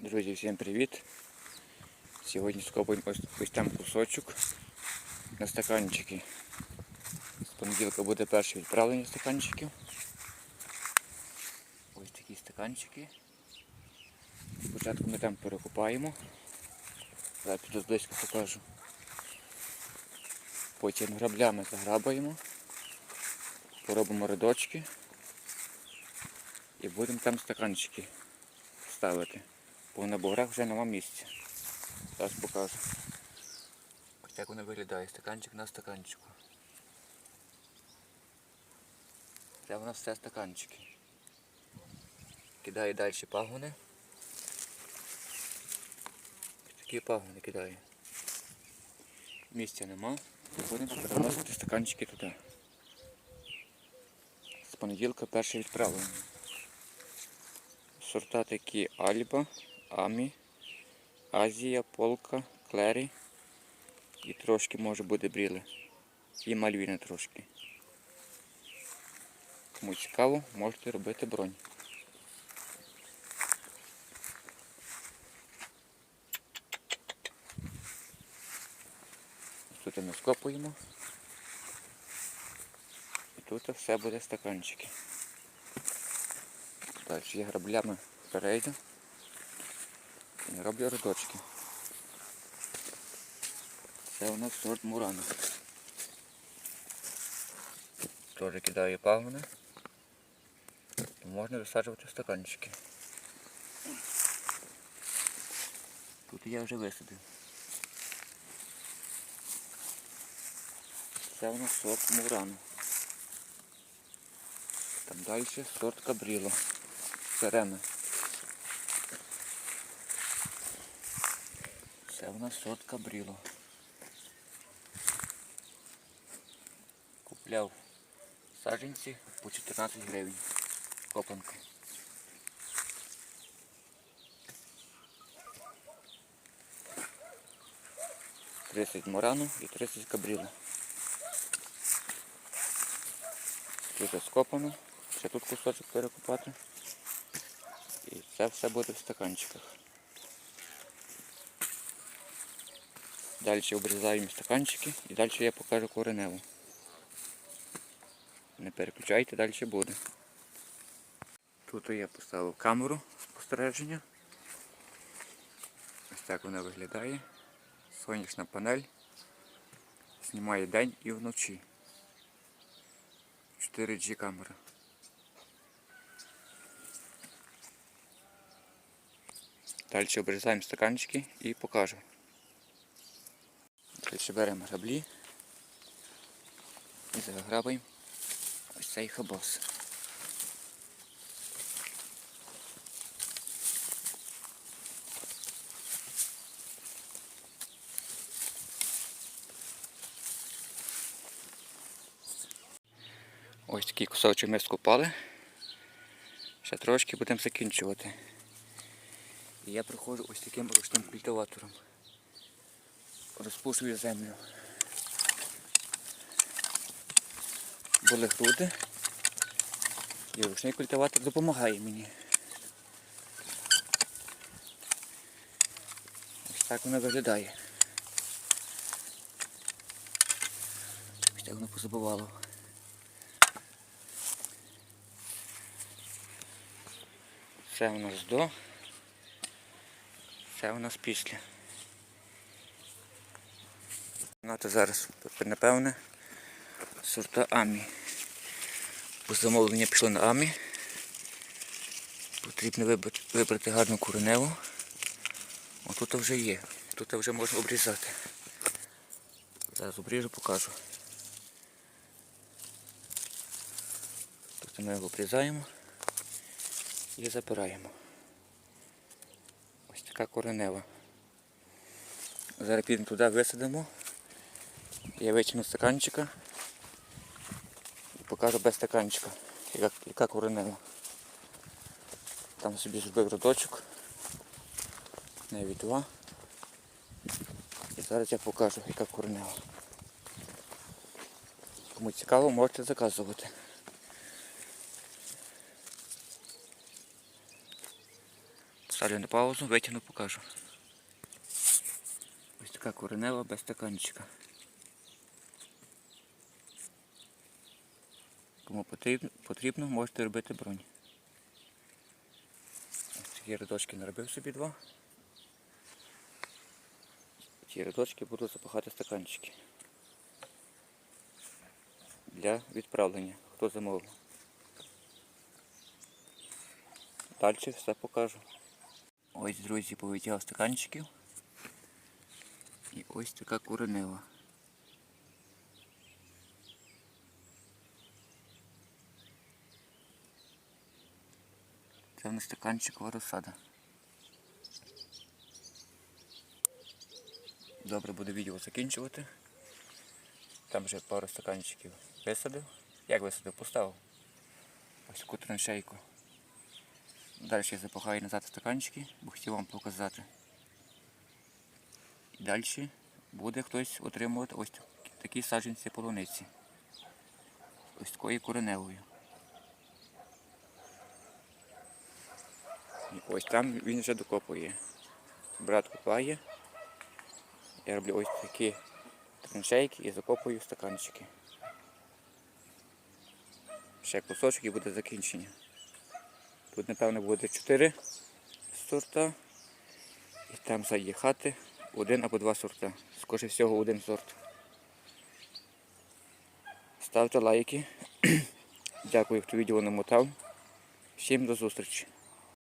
Друзі, всім привіт! Сьогодні скопуємо ось, ось там кусочок на стаканчики. З понеділка буде перше відправлення стаканчиків. Ось такі стаканчики. Спочатку ми там перекупаємо. Зараз піду близько покажу. Потім граблями заграбаємо, поробимо рядочки і будемо там стаканчики ставити. Бо на буграх вже нема місця. Зараз покажу. Так воно виглядає, стаканчик на стаканчику. Це воно все стаканчики. Кидає далі пагони. Такі пагони кидає. Місця нема. Будемо переносити стаканчики туди. З понеділка перше відправлення. Сорта такі Альба, Амі, Азія, Полка, Клері і трошки може буде бріли. І мальвіна трошки. Кому цікаво, можете робити бронь. Тут ми скопуємо. І тут все буде стаканчики. Далі я граблями перейду і роблю рядочки. Це у нас сорт Мурана. Теж кидаю пагони. Можна висаджувати стаканчики. Тут я вже висадив. Це у нас сорт Мурана. Там далі сорт Кабріло. Серена. Це у нас сорт Кабріло. Купляв саджанці по 14 гривень. Копанка. Тридцять морану і 30 кабріло. Тут скопано. Ще тут кусочок перекопати. І це все буде в стаканчиках. Далі обрізаємо стаканчики і далі я покажу кореневу. Не переключайте, далі буде. Тут я поставив камеру спостереження. Ось так вона виглядає. Сонячна панель. Знімає день і вночі. 4G камера. Далі обрізаємо стаканчики і покажу. Далі беремо граблі і заграбаємо ось цей хабос. Ось такий кусочок ми скопали. Ще трошки будемо закінчувати. І я проходжу ось таким ручним культиватором. Розпушую землю. Були груди. І ручний культиватор допомагає мені. Ось так воно виглядає. Ось так воно позабувало. Це у нас до. Це у нас після. Нато зараз, напевне, сорта Амі. По замовлення пішло на Амі. Потрібно вибрати гарну кореневу. Отут вже є. Тут вже можна обрізати. Зараз обріжу, покажу. Тут ми його обрізаємо і запираємо. Ось така коренева. Зараз підемо туди, висадимо. Я витягну стаканчика і покажу без стаканчика, яка, яка коренева. Там собі зробив родочок. Навіть два. І зараз я покажу, яка коренева. Кому цікаво, можете заказувати. Ставлю на паузу, витягну, покажу. Ось така коренева без стаканчика. Кому потрібно, можете робити бронь. Ось такі рядочки наробив собі два. Ці рядочки буду запахати стаканчики. Для відправлення, хто замовив. Далі все покажу. Ось, друзі, повитягав стаканчиків. І ось така коренева. Це в нас стаканчикова розсада. Добре буде відео закінчувати. Там вже пару стаканчиків висадив. Як висадив? Поставив. Ось таку траншейку. Далі я запахаю назад стаканчики, бо хотів вам показати. І далі буде хтось отримувати ось такі саджанці полуниці. Ось такою кореневою. Ось там він вже докопує. Брат копає. Я роблю ось такі траншейки і закопую стаканчики. Ще кусочок і буде закінчення. Тут, напевно, буде 4 сорта. І там ззаді хати один або два сорта. Скоріше всього один сорт. Ставте лайки. Дякую, хто відео намотав. Всім до зустрічі.